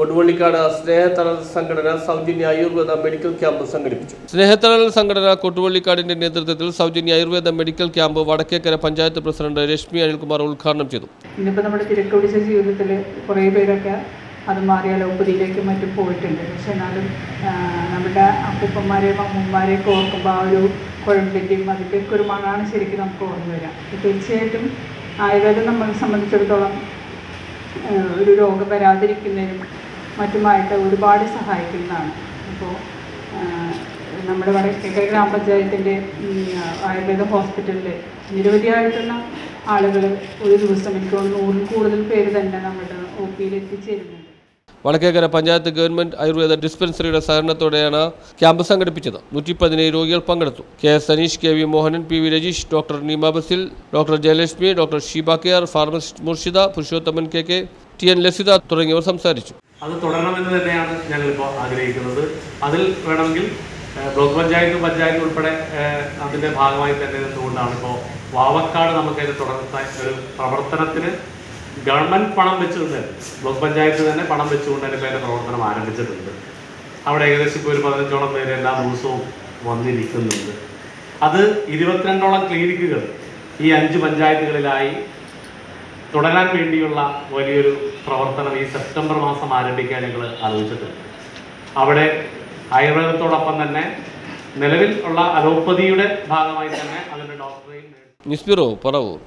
Koduvallikkad Snehathanal സംഘടന സൗജന്യ ayurveda medical camp സംഘടിപ്പിച്ചു. സ്നേഹത്തണൽ സംഘടന കൊടുവള്ളിക്കാടിന്റെ നേതൃത്വത്തിൽ സൗജന്യ ayurveda medical camp Vadakkekara panchayat president Rashmi Anilkumar ഉദ്ഘാടനം ചെയ്തു. ഇന്നിപ്പോൾ നമ്മുടെ തിരക്കുപിടിച്ച ജീവിതത്തിൽ കുറേ പേരൊക്കെ അത് മാറി അലോപ്പതിയിലേക്കും മറ്റും പോയിട്ടുണ്ട്. പക്ഷെ എന്നാലും നമ്മുടെ അപ്പൂപ്പന്മാരെയും അമ്മൂമ്മമാരെയൊക്കെ ഓർക്കുമ്പോൾ ആ ഒരു കുഴമ്പിന്റെയും അതിന്റെയൊക്കെ ഒരു മണാണ് ശരിക്കും നമുക്ക് ഓർമ്മ വരാം തീർച്ചയായിട്ടും ആയുർവേദം നമ്മളെ സംബന്ധിച്ചിടത്തോളം ഒരു രോഗം വരാതിരിക്കുന്നതിനും മറ്റുമായിട്ട് ഒരുപാട് സഹായിക്കുന്നതാണ്. അപ്പോൾ നമ്മുടെ വടക്കേക്കര ഗ്രാമപഞ്ചായത്തിന്റെ ആയുർവേദ ഹോസ്പിറ്റലിൽ നിരവധിയായിട്ടുള്ള ആളുകൾ ഒരു ദിവസം എനിക്ക് നൂറിൽ കൂടുതൽ പേര് തന്നെ നമ്മുടെ ഒ പിയിൽ എത്തിച്ചേരുന്നുണ്ട്. വടക്കേക്കര പഞ്ചായത്ത് ഗവൺമെന്റ് ആയുർവേദ ഡിസ്പെൻസറിയുടെ സഹകരണത്തോടെയാണ് ക്യാമ്പ് സംഘടിപ്പിച്ചത്. നൂറ്റി പതിനേഴ് രോഗികൾ പങ്കെടുത്തു. K S Saneesh K V Mohanan P V Rajeesh doctor Neema Basil doctor Jayalakshmi doctor Sheeba K R pharmacist Murshida Purushothaman K K T N Lasitha തുടങ്ങിയവർ സംസാരിച്ചു. അത് തുടരണമെന്ന് തന്നെയാണ് ഞങ്ങളിപ്പോൾ ആഗ്രഹിക്കുന്നത്. അതിൽ വേണമെങ്കിൽ ബ്ലോക്ക് പഞ്ചായത്ത് പഞ്ചായത്ത് ഉൾപ്പെടെ അതിന്റെ ഭാഗമായി തന്നെ നിന്നുകൊണ്ടാണ് ഇപ്പോൾ വാവക്കാട് നമുക്കതിന് തുടർന്ന ഒരു പ്രവർത്തനത്തിന് ഗവൺമെന്റ് പണം വെച്ചിട്ടുണ്ട് ബ്ലോക്ക് പഞ്ചായത്ത് തന്നെ പണം വെച്ചുകൊണ്ട് തന്നെ അതിന്റെ പ്രവർത്തനം ആരംഭിച്ചിട്ടുണ്ട്. അവിടെ ഏകദേശം ഇപ്പോൾ ഒരു പതിനഞ്ചോളം പേര് എല്ലാ ദിവസവും വന്നിരിക്കുന്നുണ്ട്. അത് ഇരുപത്തിരണ്ടോളം ക്ലിനിക്കുകൾ ഈ അഞ്ച് പഞ്ചായത്തുകളിലായി തുടരാൻ വേണ്ടിയുള്ള വലിയൊരു പ്രവർത്തനം ഈ സെപ്റ്റംബർ മാസം ആരംഭിക്കാൻ ഞങ്ങൾ ആലോചിച്ചിട്ടുണ്ട്. അവിടെ ആയുർവേദത്തോടൊപ്പം തന്നെ നിലവിൽ ഉള്ള അലോപ്പതിയുടെ ഭാഗമായി തന്നെ അതിന്റെ ഡോക്ടറെയും ന്യൂസ് ബ്യൂറോ പറവൂർ.